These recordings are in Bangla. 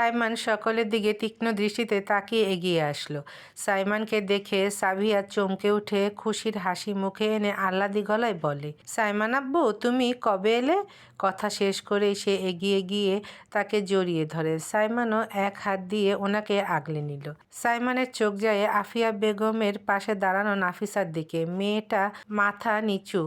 সাইমন সকলের দিকে তীক্ষ্ণ দৃষ্টিতে তাকিয়ে এগিয়ে আসলো। সাইমানকে দেখে সাভিয়া চমকে উঠে খুশির হাসি মুখে এনে আহ্লাদি গলায় বলে, সাইমান আব্বু, তুমি কবে এলে? কথা শেষ করে সে এগিয়ে গিয়ে তাকে জড়িয়ে ধরে। সাইমানও এক হাত দিয়ে ওনাকে আগলে নিল। সাইমানের চোখ যায় আফিয়া বেগমের পাশে দাঁড়ানো নাফিসার দিকে। মেয়েটা মাথা নিচু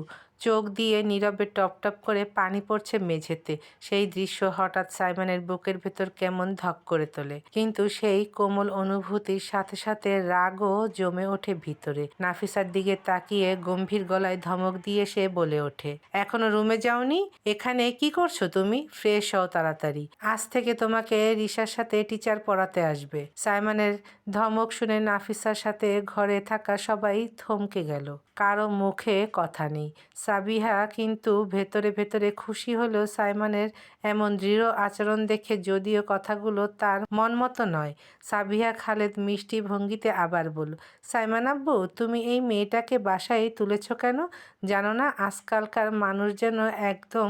চোখ দিয়ে নীরবে টপ টপ করে পানি পড়ছে মেঝেতে। সেই দৃশ্য হঠাৎ সাইমনের বুকের ভেতর কেমন ধক করে তোলে। কিন্তু সেই কোমল অনুভূতির সাথে সাথে রাগও জমে ওঠে ভিতরে। নাফিসার দিকে তাকিয়ে গম্ভীর গলায় ধমক দিয়ে সে বলে ওঠে, এখনও রুমে যাওনি? এখানে কি করছ তুমি? ফ্রেশ হও তাড়াতাড়ি। আজ থেকে তোমাকে রিসার সাথে টিচার পড়াতে আসবে। সাইমনের ধমক শুনে নাফিসার সাথে ঘরে থাকা সবাই থমকে গেল। কারও মুখে কথা নেই। সাবিহা কিন্তু ভেতরে ভেতরে খুশি হলেও সাইমনের এমন দৃঢ় আচরণ দেখে যদিও কথাগুলো তার মন মতো নয়। সাবিহা খালেদ মিষ্টি ভঙ্গিতে আবার বল সাইমান আব্বু, তুমি এই মেয়েটাকে বাসায় তুলেছ কেন? জানো না, আজকালকার মানুষ যেন একদম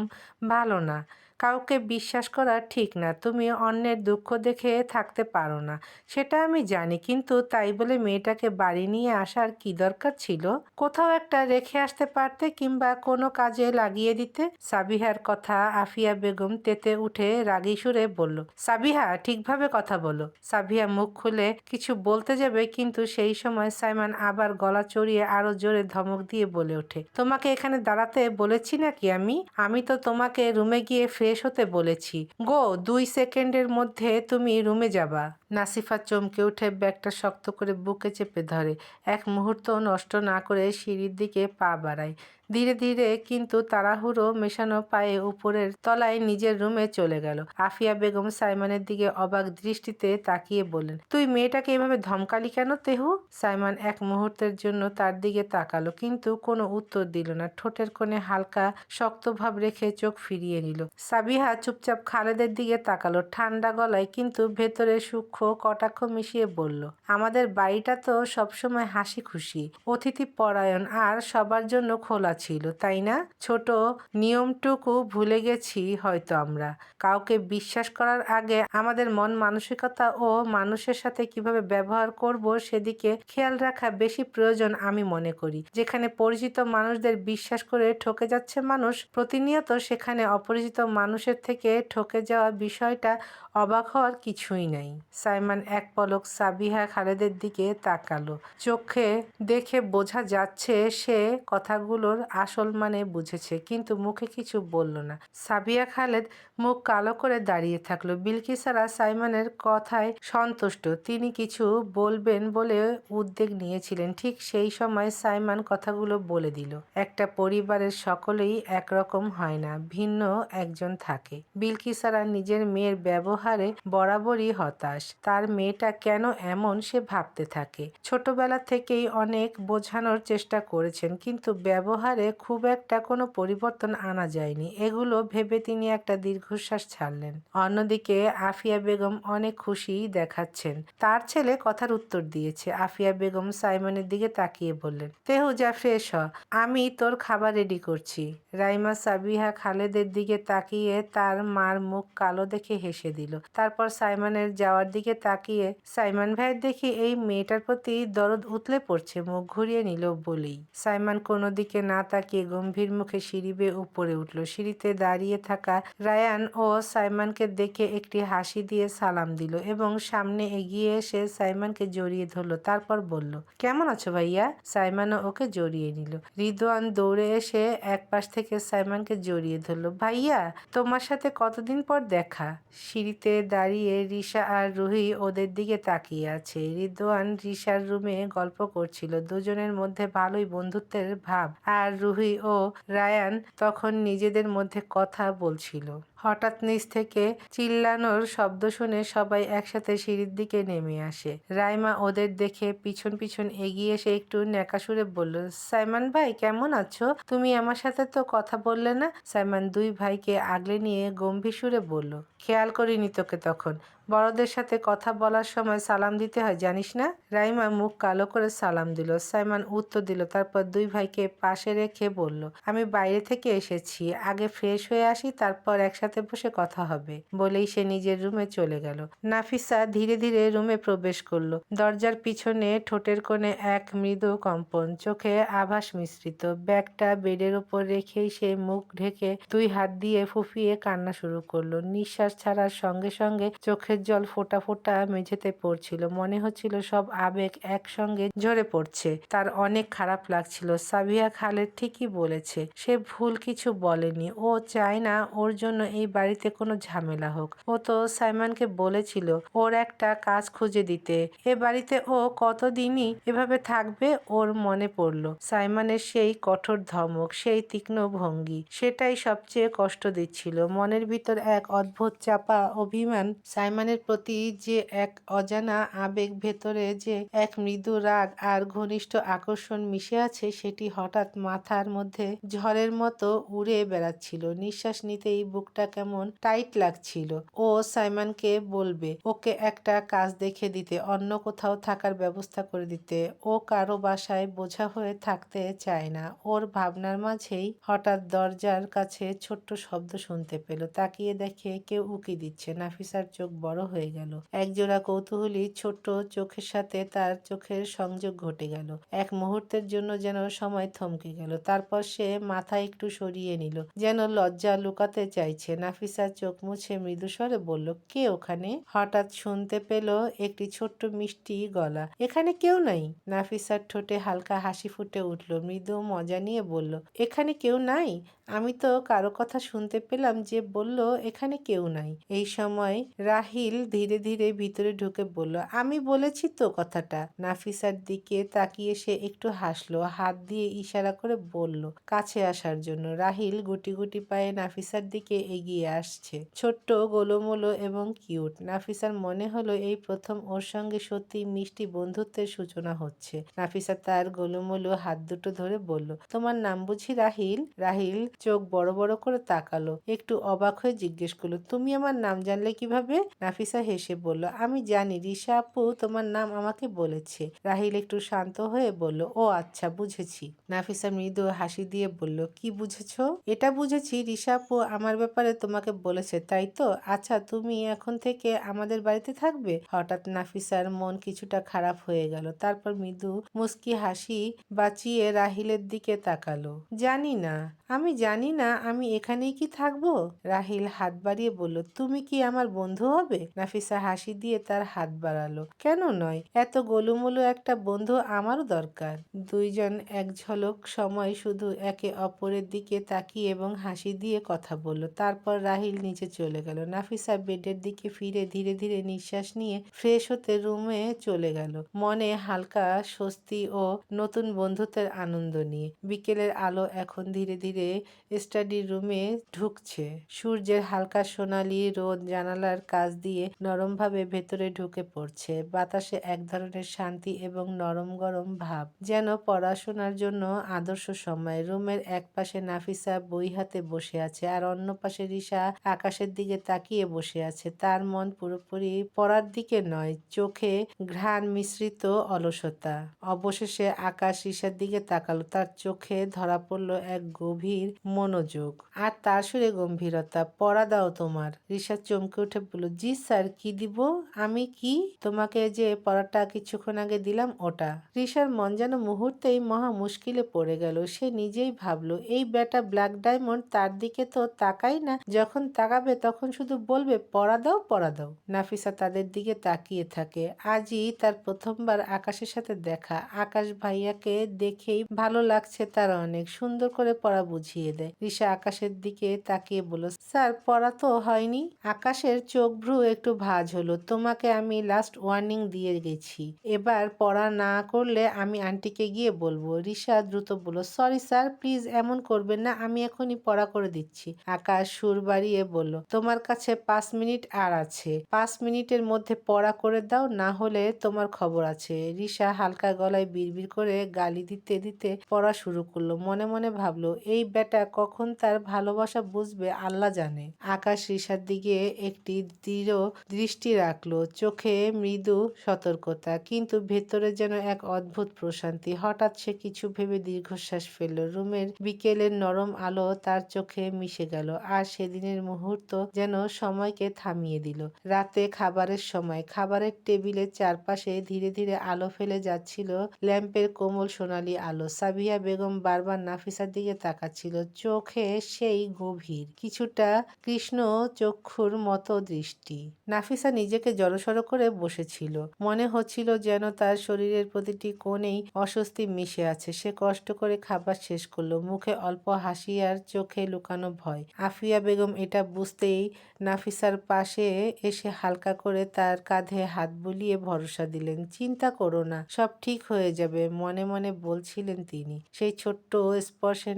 ভালো না। কাউকে বিশ্বাস করা ঠিক না, তুমি অন্যের দুঃখ দেখে থাকতে পারো না। সেটা আমি জানি, কিন্তু তাই বলে মেয়েটাকে বাড়ি নিয়ে আসার কি দরকার ছিল? কোথাও একটা রেখে আসতে পারতে কিংবা কোনো কাজে লাগিয়ে দিতে? সাবিহার কথা আফিয়া বেগম তেতে উঠে রাগী সুরে বলল, সাবিহা, ঠিকভাবে কথা বলো। সাবিহা মুখ খুলে কিছু বলতে যাবে, কিন্তু সেই সময় সাইমান আবার গলা চড়িয়ে আরও জোরে ধমক দিয়ে বলে ওঠে, তোমাকে এখানে দাঁড়াতে বলেছি নাকি আমি? আমি তো তোমাকে রুমে গিয়ে ফ্রেশ হতে বলেছি। গো দুই সেকেন্ডের মধ্যে তুমি রুমে যাবা। নাসিফা চমকে উঠে ব্যাগটা শক্ত করে বুকে চেপে ধরে। এক মুহূর্ত নষ্ট না করে সিঁড়ির দিকে পা বাড়ায়। ধীরে ধীরে কিন্তু তাড়াহুড়ো মেশানো পায়ে উপরের তলায় নিজের রুমে চলে গেল। আফিয়া বেগম সাইমানের দিকে অবাক দৃষ্টিতে তাকিয়ে বললেন, তুই মেয়েটাকে এভাবে ধমকালি কেন তেহু? সাইমান এক মুহূর্তের জন্য তার দিকে তাকালো, কিন্তু কোনো উত্তর দিল না। ঠোঁটের কোণে হালকা শক্ত ভাব রেখে চোখ ফিরিয়ে নিল। সাবিহা চুপচাপ খালেদের দিকে তাকালো, ঠান্ডা গলায় কিন্তু ভেতরে সূক্ষ্ম কটাক্ষ মিশিয়ে বলল, আমাদের বাড়িটা তো সবসময় হাসি খুশি অতিথি পরায়ণ আর সবার জন্য খোলা ছিল, তাই না? ছোট নিয়মটুকু ভুলে গেছি হয়তো আমরা। কাউকে বিশ্বাস করার আগে আমাদের মন মানসিকতা ও মানুষের সাথে কীভাবে ব্যবহার করব সেদিকে খেয়াল রাখা বেশি প্রয়োজন আমি মনে করি। যেখানে পরিচিত মানুষদের বিশ্বাস করে ঠকে যাচ্ছে মানুষ, প্রতিনিয়ত সেখানে অপরিচিত মানুষের থেকে ঠকে যাওয়া বিষয়টা অবাক হওয়ার কিছুই নাই। সাইমান এক পলক সাবিহা খালেদের দিকে তাকালো। চোখে দেখে বোঝা যাচ্ছে সে কথাগুলোর আসল মানে বুঝেছে, কিন্তু মুখে কিছু বলল না। সাবিয়া খালেদ মুখ কালো করে দাঁড়িয়ে থাকল। বিলকিসারা সাইমনের কথায় সন্তুষ্ট। তিনি কিছু বলবেন বলে উদ্বেগ নিয়েছিলেন। ঠিক সেই সময় সাইমান কথাগুলো বলে দিল। একটা পরিবারের সকলেই একরকম হয় না, ভিন্ন একজন থাকে। বিলকিসারা নিজের মেয়ের ব্যবহারে বরাবরই হতাশ। তার মেয়েটা কেন এমন সে ভাবতে থাকে। ছোটবেলা থেকেই অনেক বোঝানোর চেষ্টা করেছেন, কিন্তু ব্যবহারে খুব একটা কোনো পরিবর্তন আনা যায়নি। এগুলো ভেবে তিনি একটা দীর্ঘশ্বাস ছাড়লেন। অন্যদিকে আফিয়া বেগম অনেক খুশি দেখাচ্ছেন। তার ছেলে কথার উত্তর দিয়েছে। আফিয়া বেগম সাইমনের দিকে তাকিয়ে বললেন, তেহু যা ফ্রেশ হ আমি তোর খাবার রেডি করছি। রাইমা সাবিহা খালেদের দিকে তাকিয়ে তার মার মুখ কালো দেখে হেসে দিল। তারপর সাইমনের যাওয়ার দিকে তাকিয়ে সাইমন ভাইয়ের দেখি এই মেয়েটার প্রতি দরদ উতলে পড়ছে, মুখ ঘুরিয়ে নিল বলেই। সাইমন কোনো দিকে না তাকিয়ে গম্ভীর মুখে সিঁড়ি বেয়ে উপরে উঠল। সিঁড়িতে দাঁড়িয়ে থাকা রায়ান ও সাইমনকে দেখে একটি হাসি দিয়ে সালাম দিল এবং সামনে এগিয়ে এসে সাইমনকে জড়িয়ে ধরলো, তারপর বলল, কেমন আছো ভাইয়া? সাইমনও ওকে জড়িয়ে নিল। রিদওয়ান দৌড়ে এসে এক পাশ থেকে সাইমানকে জড়িয়ে ধরলো, ভাইয়া, তোমার সাথে কতদিন পর দেখা? সিঁড়িতে দাঁড়িয়ে রিসা আর রুহি ওদের দিকে তাকিয়ে আছে। রিদওয়ান রিশার রুমে গল্প করছিল। দুজনের মধ্যে ভালোই বন্ধুত্বের ভাব। আর রুহি ও রায়ান তখন নিজেদের মধ্যে কথা বলছিল। হঠাৎ নিচ থেকে চিল্লানোর শব্দ শুনে সবাই একসাথে সিঁড়ির দিকে নেমে আসে। রাইমা ওদের দেখে পিছন পিছন এগিয়ে এসে একটু ন্যাকাসুরে বলল, সাইমান ভাই, কেমন আছো? তুমি আমার সাথে তো কথা বললে না? সাইমান দুই ভাইকে আগলে নিয়ে গম্ভীর সুরে বলল, খেয়াল করিনি তোকে তখন। বড়দের সাথে কথা বলার সময় সালাম দিতে হয়, জানিস না? রাইমা মুখ কালো করে সালাম দিল। সাইমান উত্তর দিল, তারপর দুই ভাইকে পাশে রেখে বলল, আমি বাইরে থেকে এসেছি। আগে ফ্রেশ হয়ে আসি, তারপর একসাথে একসাথে বসে কথা হবে বলেই সে নিজের রুমে চলে গেল। নাফিসা ধীরে ধীরে রুমে প্রবেশ করল। দরজার পিছনে ঠোঁটের কোণে এক মৃদু কম্পন, চোখে আভাস মিশ্রিত। ব্যাগটা বেডের ওপর রেখেই সে মুখ ঢেকে দুই হাত দিয়ে ফুফিয়ে কান্না শুরু করল। নিঃশ্বাস ছাড়ার সঙ্গে সঙ্গে চোখের জল ফোটা ফোটা মেঝেতে পড়ছিল। মনে হচ্ছিল সব আবেগ একসঙ্গে ঝরে পড়ছে। তার অনেক খারাপ লাগছিল। সাবিয়া খালেদ ঠিকই বলেছে, সে ভুল কিছু বলেনি। ও চায় না ওর জন্য এই বাড়িতে কোনো ঝামেলা হোক। ও তো সাইমনকে বলেছিল ওর একটা কাজ খুঁজে দিতে। এ বাড়িতে ও কতদিনই এভাবে থাকবে ওর মনে পড়ল। সাইমনের সেই কঠোর ধমক, সেই তীক্ষ্ণ ভঙ্গি, সেটাই সবচেয়ে কষ্ট দিচ্ছিল। মনের ভিতর এক অদ্ভুত চাপা অভিমান সাইমনের প্রতি যে এক অজানা আবেগ ভেতরে যে এক মৃদু রাগ আর ঘনিষ্ঠ আকর্ষণ মিশে আছে, সেটি হঠাৎ মাথার মধ্যে ঝড়ের মতো উড়ে বেড়াচ্ছিল। নিঃশ্বাস নিতেই বুকটা কেমন টাইট লাগছিল। ও সাইমনকে বলবে, ওকে একটা কাজ দেখে দিতে, অন্য কোথাও থাকার ব্যবস্থা করে দিতে। ও কারও বাসায় বোঝা হয়ে থাকতে চায় না। ওর ভাবনার মাঝেই হঠাৎ দরজার কাছে ছোট্ট শব্দ শুনতে পেল। তাকিয়ে দেখে কেউ উকি দিচ্ছে। নাফিসার চোখ বড় হয়ে গেল। একজোড়া কৌতূহলী ছোট্ট চোখের সাথে তার চোখের সংযোগ ঘটে গেল। এক মুহূর্তের জন্য যেন সময় থমকে গেল। তারপর সে মাথা একটু সরিয়ে নিল, যেন লজ্জা লুকাতে চাইছে নাফিসা চোখ মুছে মৃদুস্বরে বলল, কে ওখানে? হঠাৎ শুনতে পেল একটি ছোট্ট মিষ্টি গলা। এখানে কেউ নাই? নাফিসার ঠোঁটে হালকা হাসি ফুটে উঠল। মৃদু মজা নিয়ে বলল, এখানে কেউ নাই? আমি তো কারও কথা শুনতে পেলাম যে বলল, এখানে কেউ নাই। এই সময় রাহিল ধীরে ধীরে ভিতরে ঢুকে বলল, আমি বলেছি তো কথাটা। নাফিসার দিকে তাকিয়ে সে একটু হাসলো, হাত দিয়ে ইশারা করে বলল, কাছে আসার জন্য। রাহিল গুটি গুটি পায়ে নাফিসার দিকে এগিয়ে আসছে। ছোট্ট, গোলোমোলো এবং কিউট। নাফিসার মনে হলো এই প্রথম ওর সঙ্গে সত্যি মিষ্টি বন্ধুত্বের সূচনা হচ্ছে। নাফিসা তার গোলোমোলো হাত দুটো ধরে বলল, তোমার নাম বুঝি রাহিল? রাহিল চোখ বড় বড় করে তাকালো। একটু অবাক হয়ে জিজ্ঞেস করল, তুমি আমার নাম জানলে কীভাবে? নাফিসা হেসে বলল, আমি জানি রিসা আপু তোমার নাম আমাকে বলেছে। রাহিল একটু শান্ত হয়ে বলল, ও আচ্ছা বুঝেছি। নাফিসা মৃদু হাসি দিয়ে বলল, কি বুঝেছ? এটা বুঝেছি রিসা আপু আমার ব্যাপারে তোমাকে বলেছে, তাই তো? আচ্ছা তুমি এখন থেকে আমাদের বাড়িতে থাকবে? হঠাৎ নাফিসার মন কিছুটা খারাপ হয়ে গেল। তারপর মৃদু মুস্কি হাসি বাঁচিয়ে রাহিলের দিকে তাকালো। জানি না। আমি জানি না আমি এখানেই কি থাকব? রাহিল হাত বাড়িয়ে বলল, তুমি কি আমার বন্ধু হবে? নাফিসা হাসি দিয়ে তার হাত বাড়ালো, কেন নয়? এত গোলুমুলু একটা বন্ধু আমারও দরকার। দুইজন এক ঝলক সময় শুধু একে অপরের দিকে তাকিয়ে এবং হাসি দিয়ে কথা বলল। তারপর রাহিল নিচে চলে গেল। নাফিসা বেডের দিকে ফিরে ধীরে ধীরে নিঃশ্বাস নিয়ে ফ্রেশ হতে রুমে চলে গেল। মনে হালকা স্বস্তি ও নতুন বন্ধুত্বের আনন্দ নিয়ে। বিকেলের আলো এখন ধীরে ধীরে স্টাডি রুমে ঢুকছে। সূর্যের হালকা সোনালি রোদ জানালার কাজ দিয়ে নরমভাবে ভেতরে ঢুকে পড়ছে। বাতাসে এক ধরনের শান্তি এবং নরম গরম ভাব, যেন পড়াশোনার জন্য আদর্শ সময়। রুমের এক পাশে নাফিসা বই হাতে বসে আছে আর অন্য পাশে রিসা আকাশের দিকে তাকিয়ে বসে আছে। তার মন পুরোপুরি পড়ার দিকে নয়, চোখে ঘ্রাণ মিশ্রিত অলসতা। অবশেষে আকাশ রিসার দিকে তাকালো। তার চোখে ধরা পড়ল এক গভীর মনোযোগ। আর তার সুরে গম্ভীরতা, পড়া দাও তোমার। রিসা চমকে উঠে বলল, জি স্যার, কি দিব? আমি কি? তোমাকে যে পড়াটা কিছুক্ষণ আগে দিলাম, ওটা। রিসার মন যেন মুহূর্তেই মহা মুশকিলে পড়ে গেল। সে নিজেই ভাবলো, এই বেটা ব্ল্যাক ডায়মন্ড তার দিকে তো তাকাই না। যখন তাকাবে তখন শুধু বলবে, পড়া দাও পড়া দাও। নাফিসা তাদের দিকে তাকিয়ে থাকে। আজই তার প্রথমবার আকাশের সাথে দেখা। আকাশ ভাইয়াকে দেখেই ভালো লাগছে তার অনেক। সুন্দর করে পড়া বুঝিয়ে দেয়। রিসা আকাশের দিকে তাকিয়ে বলল, স্যার, পড়া তো হয়নি। আকাশের চোখ ভ্রু একটু ভাজ হলো। তোমাকে আমি লাস্ট ওয়ার্নিং দিয়ে গেছি। এবার পড়া না করলে আমি আন্টিকে গিয়ে বলব। রিসা দ্রুত বলল সরি স্যার প্লিজ এমন করবেন না। আমি এখনই পড়া করে দিচ্ছি। আকাশ সুর বাড়িয়ে বলল, তোমার কাছে পাঁচ মিনিট আর আছে। পাঁচ মিনিটের মধ্যে পড়া করে দাও, না হলে তোমার খবর আছে। রিসা হালকা গলায় বিড়বিড় করে গালি দিতে দিতে পড়া শুরু করল। মনে মনে ভাবলো, এই বেটা কখন তার ভালোবাসা বুঝবে আল্লাহ জানে। আকাশ রিসার দিকে একটি দৃঢ় দৃষ্টি রাখল, চোখে মৃদু সতর্কতা, কিন্তু ভেতরে যেন এক অদ্ভুত প্রশান্তি। হঠাৎ সে কিছু ভেবে দীর্ঘশ্বাস ফেলল। রুমের বিকেলের নরম আলো তার চোখে মিশে গেল, আর সেদিনের মুহূর্ত যেন সময়কে থামিয়ে দিল। রাতে খাবারের সময়, খাবারের টেবিলের চারপাশে ধীরে ধীরে আলো ফেলে যাচ্ছিল ল্যাম্পের কোমল সোনালী আলো। সাবিয়া বেগম বারবার নাফিসার দিকে তাকাচ্ছিল চোখে সেই গভীর, কিছুটা কৃষ্ণ চক্ষুর মতো দৃষ্টি। নাফিসা নিজেকে জড়সড় করে বসেছিল। মনে হচ্ছিল যেন তার শরীরের প্রতিটি কোণেই অস্বস্তি মিশে আছে। সে কষ্ট করে খাবার শেষ করল। মুখে অল্প হাসি আর চোখে লুকানো ভয়। আফিয়া বেগম এটা বুঝতেই নাফিসার পাশে এসে হালকা করে তার কাঁধে হাত বুলিয়ে ভরসা দিলেন। চিন্তা করো না, সব ঠিক হয়ে যাবে। মনে মনে বলছিলেন তিনি। সেই ছোট্ট স্পর্শে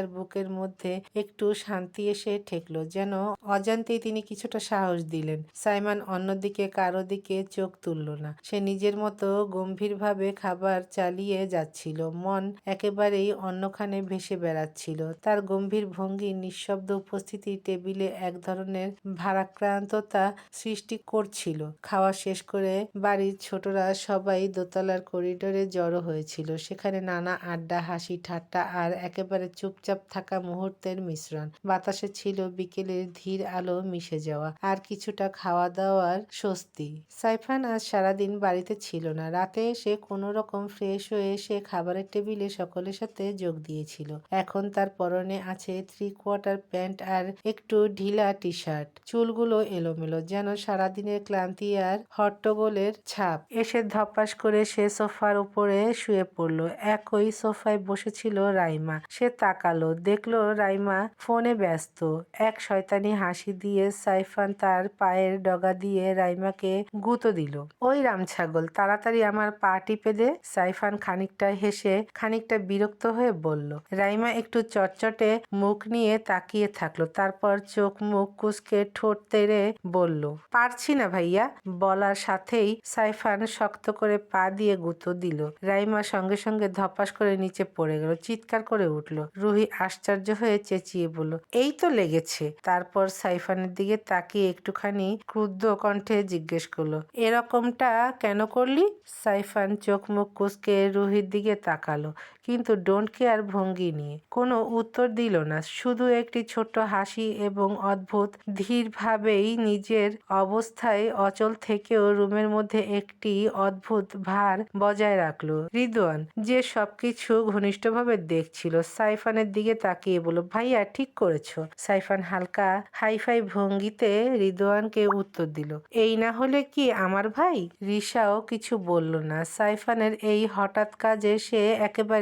নাফিসার বুকের মধ্যে একটু শান্তি এসে ঠেকলো, যেন অজান্তেই তিনি কিছুটা সাহস দিলেন। সাইমান অন্যদিকে কারও দিকে চোখ তুলল না। সে নিজের মতো গম্ভীরভাবে খাবার চালিয়ে যাচ্ছিল। মন একেবারেই অন্যখানে ভেসে বেড়াচ্ছিল। তার গম্ভীর ভঙ্গি, নিঃশব্দ উপস্থিতি টেবিলে এক ধরনের ভারাক্রান্ততা সৃষ্টি করছিল। খাওয়া শেষ করে বাড়ির ছোটরা সবাই দোতলার করিডোরে জড়ো হয়েছিল। সেখানে নানা আড্ডা, হাসি, ঠাট্টা আর একেবারে চুপচাপ থাকা মুহূর্তের মিশ্রণ। বাতাসে ছিল বিকেলের ধীর আলো মিশে যাওয়া আর কিছুটা খাওয়া দাওয়ার স্বস্তি। সাইফান আজ সারাদিন বাড়িতে ছিল না। রাতে এসে কোনো রকম ফ্রেশ হয়ে সে খাবারের টেবিলে সকলের সাথে যোগ দিয়েছিল। এখন তার পরনে আছে থ্রি কোয়ার্টার প্যান্ট আর একটু ঢিলা টি শার্ট চুলগুলো এলোমেলো, যেন সারাদিনের ক্লান্তি আর হট্টগোলের ছাপ। এসে ধপাস করে সে সোফার উপরে শুয়ে পড়ল। একই সোফায় বসেছিল রাইমা। সে তাকালো। দেখল রাইমা ফোনে ব্যস্ত। এক শয়তানি হাসি দিয়ে সাইফান তার পায়ের ডগা দিয়ে রাইমাকে গুঁতো দিল। ওই রামছাগল তাড়াতাড়ি আমার পা টিপে দে। সাইফান খানিকটা হেসে খানিকটা বিরক্ত হয়ে বলল। রাইমা একটু চটচটে মুখ নিয়ে তাকিয়ে থাকল। তারপর চোখ মুখ কুচকে ঠোঁট তেড়ে বলল, পারছি না ভাইয়া। বলার সাথেই সাইফান শক্ত করে পা দিয়ে গুঁতো দিল। রাইমা সঙ্গে সঙ্গে ধপাস করে নিচে পড়ে গেল, চিৎকার করে উঠল। রুহি আশ্চর্য হয়ে চেঁচিয়ে বলল, এই তো লেগেছে। তারপর সাইফানের দিকে তাকিয়ে একটুখানি ক্রুদ্ধ কণ্ঠে জিজ্ঞেস করল, এরকমটা কেন করলি? সাইফান চোখ মুখ কুচকে রুহির দিকে তাকালো। কিন্তু ডোন্ট কেয়ার ভঙ্গি নিয়ে। কোনো উত্তর দিল না। শুধু একটি ছোট্ট হাসি এবং অদ্ভুত ধীরভাবেই নিজের অবস্থায় অচল থেকেও রুমের মধ্যে একটি অদ্ভুত ভার বজায় রাখল। রিদওয়ান, যে সবকিছু ঘনিষ্ঠভাবে দেখছিল, সাইফানের দিকে তাকিয়ে বলল, ভাইয়া, ঠিক করেছ। সাইফান হালকা হাইফাই ভঙ্গিতে রিদওয়ানকে উত্তর দিল, এই না হলে কি আমার ভাই? রিসাও কিছু বলল না। সাইফানের এই হঠাৎ কাজে সে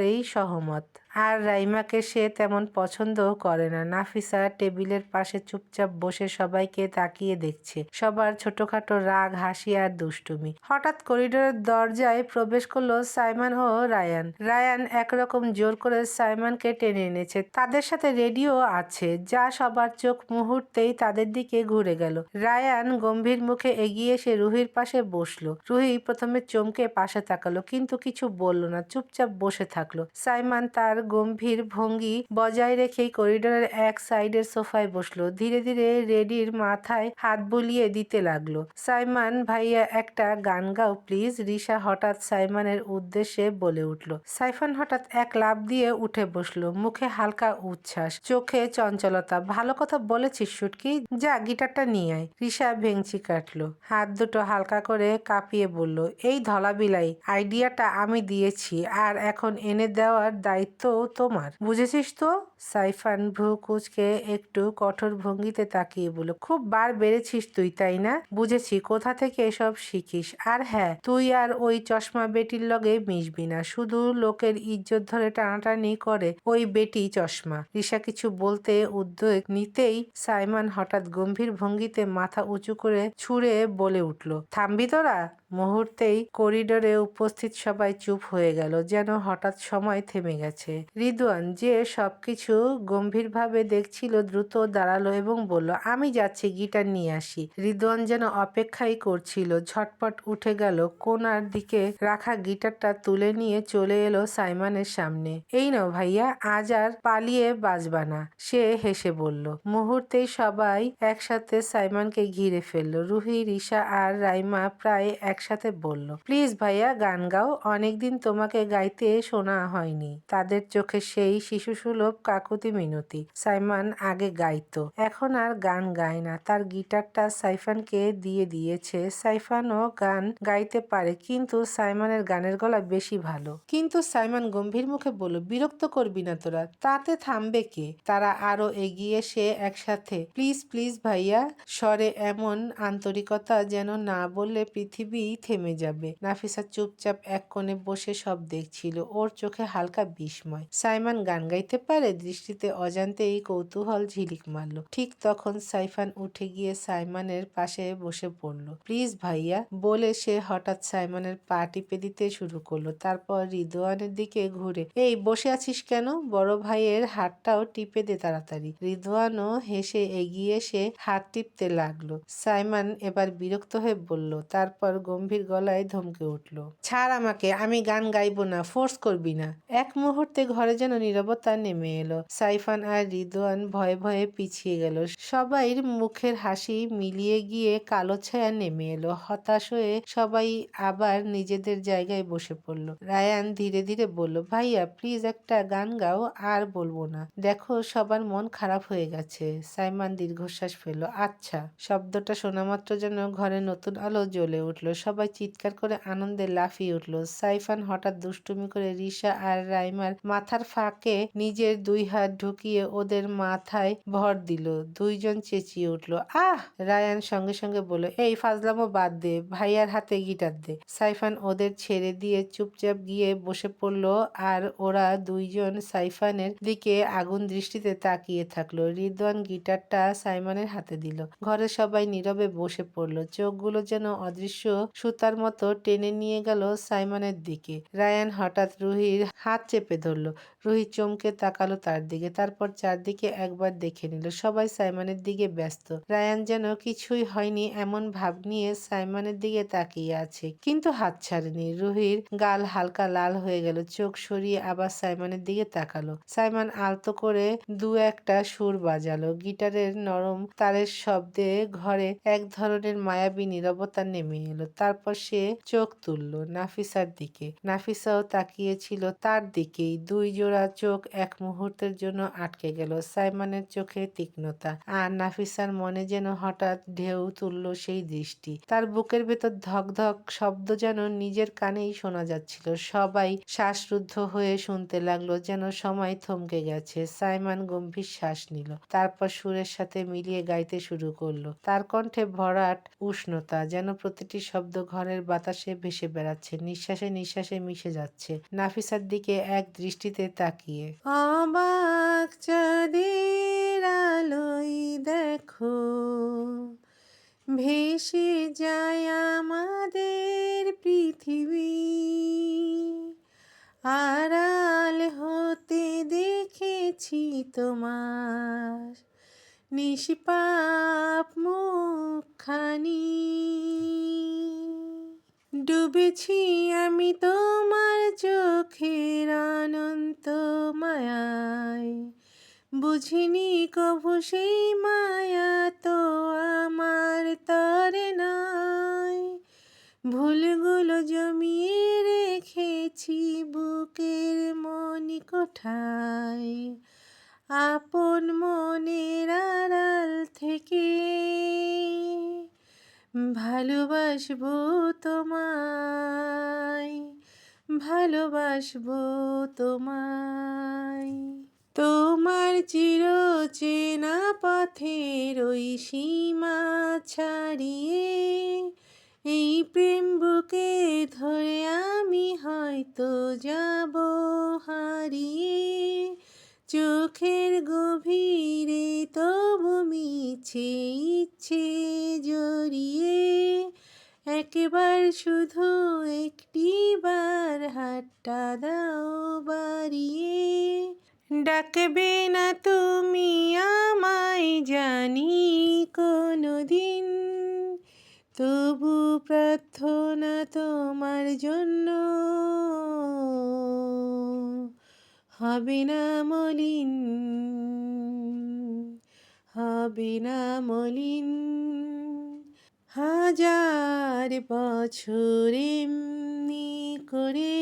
একেবারেই সহমত। আর রাইমাকে সে তেমন পছন্দও করে না। নাফিসা টেবিলের পাশে চুপচাপ বসে সবাইকে তাকিয়ে দেখছে। সবার ছোটখাটো রাগ, হাসি আর দুষ্টুমি। হঠাৎ করিডোরের দরজায় প্রবেশ করল সাইমান ও রায়ান। রায়ান একরকম জোর করে সাইমানকে টেনে এনেছে। তাদের সাথে রেডিও আছে, যা সবার চোখ মুহূর্তেই তাদের দিকে ঘুরে গেল। রায়ান গম্ভীর মুখে এগিয়ে এসে রুহির পাশে বসল। রুহি প্রথমে চমকে পাশে তাকালো, কিন্তু কিছু বলল না, চুপচাপ বসে থাকল। সাইমান তার গম্ভীর ভঙ্গি বজায় রেখেই করিডোরের এক সাইডের সোফায় বসল। ধীরে ধীরে রেডির মাথায় হাত বুলিয়ে দিতে লাগল। সাইমান, ভাইয়া, একটা গান গাও, প্লিজ। রিসা হঠাৎ সাইমানের উদ্দেশ্যে বলে উঠল। সাইফান হঠাৎ এক লাফ দিয়ে উঠে বসল। মুখে হালকা উচ্ছ্বাস, চোখে চঞ্চলতা। ভালো কথা বলেছিস, শুটকি। যা, গিটারটা নিয়ে আয়। রিসা ভেঙচি কাটলো। হাত দুটো হালকা করে কাঁপিয়ে বলল, এই ধলা বিলাই আইডিয়াটা আমি দিয়েছি। আর এখন এনে দেওয়ার দায়িত্ব তোমার। বুঝেছিস তো? সাইফান ভ্রু কুচকে একটু কঠোর ভঙ্গিতে তাকিয়ে বলল, খুব বার বেড়েছিস তুই, তাই না? বুঝেছি, কোথা থেকে এসব শিখিস? আর হ্যাঁ তুই আর ওই চশমা বেটির লগে মিশবি না। শুধু লোকের ইজ্জত ধরে টানাটানি করে ওই বেটি চশমা। রিসা কিছু বলতে উদ্যোগ নিতেই সাইমান হঠাৎ গম্ভীর ভঙ্গিতে মাথা উঁচু করে ছুঁড়ে বলে উঠল, থামবি তোরা? মুহূর্তেই করিডোরে উপস্থিত সবাই চুপ হয়ে গেল, যেন হঠাৎ সময় থেমে গেছে। রিদওয়ান যে সবকিছু গম্ভীরভাবে দেখছিল দ্রুত দাঁড়াল এবং বলল, আমি যাচ্ছি, গিটার নিয়ে আসি। রিদওয়ান যেন অপেক্ষাই করছিল, ঝটপট উঠে গেল কোনার দিকে রাখা গিটারটা তুলে নিয়ে চলে এলো সাইমানের সামনে। এই নাও ভাইয়া, আজ আর পালিয়ে বাজবা না, সে হেসে বলল। মুহূর্তেই সবাই একসাথে সাইমনকে ঘিরে ফেলল। রুহি রিসা আর রাইমা প্রায় একসাথে বলল, প্লিজ ভাইয়া, গান গাও। অনেকদিন তোমাকে গাইতে শোনা হয়নি। তাদের চোখে সেই শিশুসুলভ কাকুতি মিনতি। সাইমান আগে গাইতো। এখন আর গান গায় না। তার গিটারটা সাইফানকে দিয়ে দিয়েছে। সাইফানও গান গাইতে পারে, কিন্তু সাইমানের গানের গলা বেশি ভালো। কিন্তু সাইমান গম্ভীর মুখে বলল, বিরক্ত করবি না তোরা। তাতে থামবে কে? তারা আরও এগিয়ে এসে একসাথে। প্লিজ প্লিজ ভাইয়া, স্বরে এমন আন্তরিকতা যেন না বললে পৃথিবী থেমে যাবে। নাফিসা চুপচাপ এক কোণে বসে সব দেখছিল। ওর চোখে হালকা বিস্ময়। সাইমান গান গাইতে পারে? দৃষ্টিতে অজান্তে এই কৌতূহল ঝিলিক মারল। ঠিক তখন সাইফান উঠে গিয়ে সাইমানের পাশে বসে পড়ল। প্লিজ ভাইয়া, বলে সে হঠাৎ সাইমানের পা টিপে দিতে শুরু করল। তারপর রিদোয়ানের দিকে ঘুরে, এই, বসে আছিস কেন? বড় ভাইয়ের হাতটাও টিপে দে তাড়াতাড়ি। রিদওয়ানও হেসে এগিয়ে সে হাত টিপতে লাগল। সাইমান এবার বিরক্ত হয়ে বলল, তারপর গম্ভীর গলায় ধমকে উঠল, ছাড় আমাকে, আমি গান গাইবো না ফোর্স করবি না। এক মুহূর্তে ঘরে যেন নীরবতা নেমে এলো। সাইফান আর রিদওয়ান ভয়ে ভয়ে পিছিয়ে গেল। সবাই মুখের হাসি মিলিয়ে গিয়ে কালো ছায়া নেমে এলো। হতাশ হয়ে সবাই আবার নিজেদের জায়গায় বসে পড়ল। রায়ান ধীরে ধীরে বলল, ভাইয়া প্লিজ একটা গান গাও, আর বলব না। দেখো, সবার মন খারাপ হয়ে গেছে। সাইমান দীর্ঘশ্বাস ফেলল আচ্ছা। শব্দটা শোনা মাত্র যেন ঘরে নতুন আলো জ্বলে উঠল। সবাই চিৎকার করে আনন্দে লাফিয়ে উঠল। সাইফান হঠাৎ দুষ্টুমি করে রিসা আর রাইমার মাথার ফাঁকে নিজের দুই হাত ঢুকিয়ে ওদের মাথায় ভর দিল। দুইজন চেঁচিয়ে উঠল, আহ! রায়ান সঙ্গে সঙ্গে বলল, এই ফাজলামো বাদ দে, ভাইয়ার হাতে গিটার দে। সাইফান ওদের ছেড়ে দিয়ে চুপচাপ গিয়ে বসে পড়ল আর ওরা দুইজন সাইফানের দিকে আগুন দৃষ্টিতে তাকিয়ে থাকল। রিদওয়ান গিটারটা সাইমানের হাতে দিল। ঘরে সবাই নীরবে বসে পড়ল। চোখগুলো যেন অদৃশ্য সুতার মতো টেনে নিয়ে গেল সাইমনের দিকে। রায়ান হঠাৎ রুহির হাত চেপে ধরলো। রুহি চমকে তাকালো তার দিকে, তারপর চারদিকে একবার দেখে নিল। সবাই সাইমানের দিকে ব্যস্ত। রায়ান যেন কিছুই হয়নি এমন ভাব নিয়ে সাইমানের দিকে তাকিয়ে আছে, কিন্তু হাত ছাড়েনি। রুহির গাল হালকা লাল হয়ে গেল, চোখ সরিয়ে আবার সাইমানের দিকে তাকালো। সাইমান আলতো করে দু একটা সুর বাজালো। গিটারের নরম তারের শব্দে ঘরে এক ধরনের মায়াবী নীরবতা নেমে এলো। তারপর সে চোখ তুলল নাফিসার দিকে। নাফিসাও তাকিয়েছিল তার দিকেই। দুই জোড়া চোখ এক মুহূর্তের জন্য আটকে গেল সাইমনের চোখে তীক্ষ্ণতা আর নাফিসার মনে যেন হঠাৎ ঢেউ তুলল সেই দৃষ্টি। তার বুকের ভেতর ধক ধক শব্দ যেন নিজের কানেই শোনা যাচ্ছিল। সবাই শ্বাসরুদ্ধ হয়ে শুনতে লাগল যেন সময় থমকে গেছে। সাইমন গম্ভীর শ্বাস নিল, তারপর সুরের সাথে মিলিয়ে গাইতে শুরু করল। তার কণ্ঠে ভরাট উষ্ণতা যেন প্রতিটি শব্দ ঘরের বাতাসে ভেসে বেড়াচ্ছে, নিঃশ্বাসে নিঃশ্বাসে মিশে যাচ্ছে। নাফিসার দিকে এক দৃষ্টিতে তাকিয়ে। অবাক চাঁদের আলোই দেখো, ভেসে যায় আমাদের পৃথিবী। আড়াল হতে দেখেছি তোমার নিষ্পাপ মুখখানি। ডুবেছি আমি তোমার চোখের অনন্ত মায়ায়। বুঝিনি কভু সেই মায়া তো আমার তরে নয় ভুলগুলো জমিয়ে রেখেছি বুকের মনি কোঠায় আপন মনের আড়াল থেকে ভালোবাসবো তোমায় ভালোবাসবো তোমায়। তোমার চির চেনা পথের ওই সীমা ছাড়িয়ে, এই প্রেম বুকে ধরে আমি হয়তো যাব হারিয়ে। চোখের গভীরে তবু মিছে ইচ্ছে জড়িয়ে, একবার শুধু একটিবার হাতটা দাও বাড়িয়ে। ডাকবে না তুমি আমায় জানি কোনো দিন তবু প্রার্থনা তোমার জন্য। হবে না মলিন হবে না মলিন। হাজার বছর এমনি করে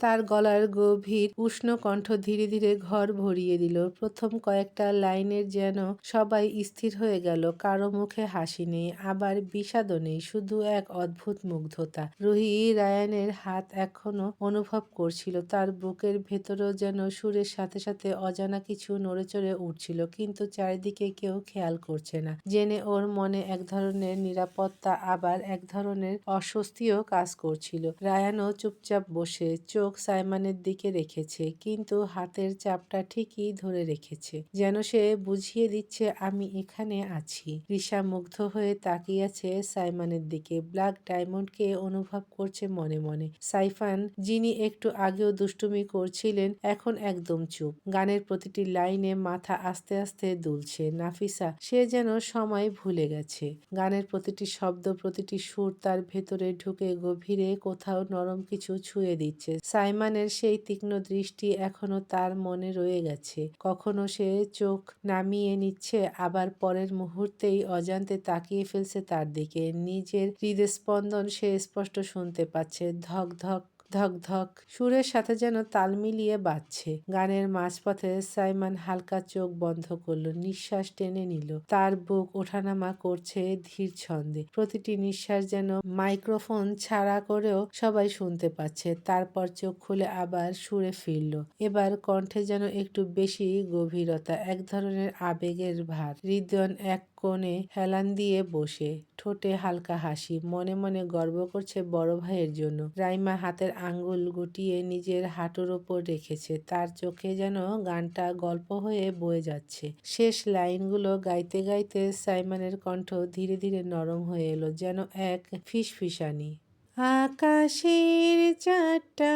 তার গলার গভীর উষ্ণ কণ্ঠ ধীরে ধীরে ঘর ভরিয়ে দিল। প্রথম কয়েকটা লাইনের যেন সবাই স্থির হয়ে গেল, কারও মুখে হাসি নেই, আবার বিষাদও নেই, শুধু এক অদ্ভুত মুগ্ধতা। রুহি রায়ানের হাত এখনও অনুভব করছিল, তার বুকের ভেতরেও যেন সুরের সাথে সাথে অজানা কিছু নড়েচড়ে উঠছিল, কিন্তু চারিদিকে কেউ খেয়াল করছে না। জেনে ওর মনে এক ধরনের নিরাপত্তা, আবার এক ধরনের অস্বস্তিও কাজ করছিল। রায়ানও চুপচাপ বসে চোখ সাইমানের দিকে রেখেছে, কিন্তু হাতের চাপটা ঠিকই ধরে রেখেছে। যেন সে বুঝিয়ে দিচ্ছে, আমি এখানে আছি। রিসা মুগ্ধ হয়ে তাকিয়ে আছে সাইমানের দিকে। ব্ল্যাক ডায়মন্ডকে অনুভব করছে মনে মনে। সাইফান, যিনি একটু আগেও দুষ্টুমি করছিলেন, এখন একদম চুপ। গানের প্রতিটি লাইনে মাথা আস্তে আস্তে দুলছে। নাফিসা, সে যেন সময় ভুলে গেছে। গানের প্রতিটি শব্দ, প্রতিটি সুর তার ভেতরে ঢুকে গভীরে কোথাও নরম কিছু ছুঁয়ে দিচ্ছে। সাইমানের সেই তীক্ষ্ণ দৃষ্টি এখনও তার মনে রয়ে গেছে। কখনো সে চোখ নামিয়ে নিচ্ছে, আবার পরের মুহূর্তেই অজান্তে তাকিয়ে ফেলছে তার দিকে। নিজের হৃদস্পন্দন সে স্পষ্ট শুনতে পাচ্ছে। ধক ধক ধক ধক। সুরের সাথে যেন তাল মিলিয়ে বাজছে। গানের মাঝপথে সাইমান হালকা চোখ বন্ধ করল, নিঃশ্বাস টেনে নিল। তার বুক ওঠানামা করছে ধীর ছন্দে। প্রতিটি নিঃশ্বাস যেন মাইক্রোফোন ছাড়া করেও সবাই শুনতে পাচ্ছে। তারপর চোখ খুলে আবার সুরে ফিরল। এবার কণ্ঠে যেন একটু বেশি গভীরতা, এক ধরনের আবেগের ভার। হৃদয়ন এক কোণে হেলান দিয়ে বসে। ঠোঁটে হালকা হাসি, মনে মনে গর্ব করছে বড় ভাইয়ের জন্য। রাইমা হাতের আঙ্গুল গুটিয়ে নিজের হাঁটুর ওপর রেখেছে। তার চোখে যেন গানটা গল্প হয়ে বয়ে যাচ্ছে। শেষ লাইনগুলো গাইতে গাইতে সাইমানের কণ্ঠ ধীরে ধীরে নরম হয়ে এলো, যেন এক ফিসফিসানি। আকাশের চারটা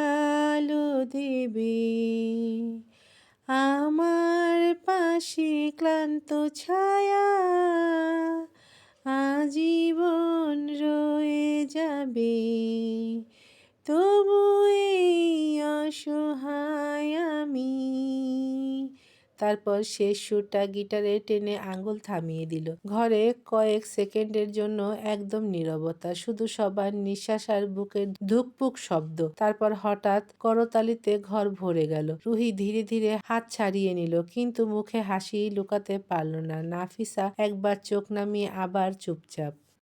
দেবে। আমার পাশে ক্লান্ত ছায়া আজীবন রয়ে যাবে। তবু এই অসহায় আমি তারপর শেষ সুরটা গিটারে টেনে আঙ্গুল থামিয়ে দিল। ঘরে কয়েক সেকেন্ডের জন্য একদম নীরবতা, শুধু সবার নিঃশ্বাস আর বুকের ধুকপুক শব্দ। তারপর হঠাৎ করতালিতে ঘর ভরে গেল। রুহি ধীরে ধীরে হাত ছাড়িয়ে নিল, কিন্তু মুখে হাসি লুকাতে পারল না। নাফিসা একবার চোখ নামিয়ে আবার চুপচাপ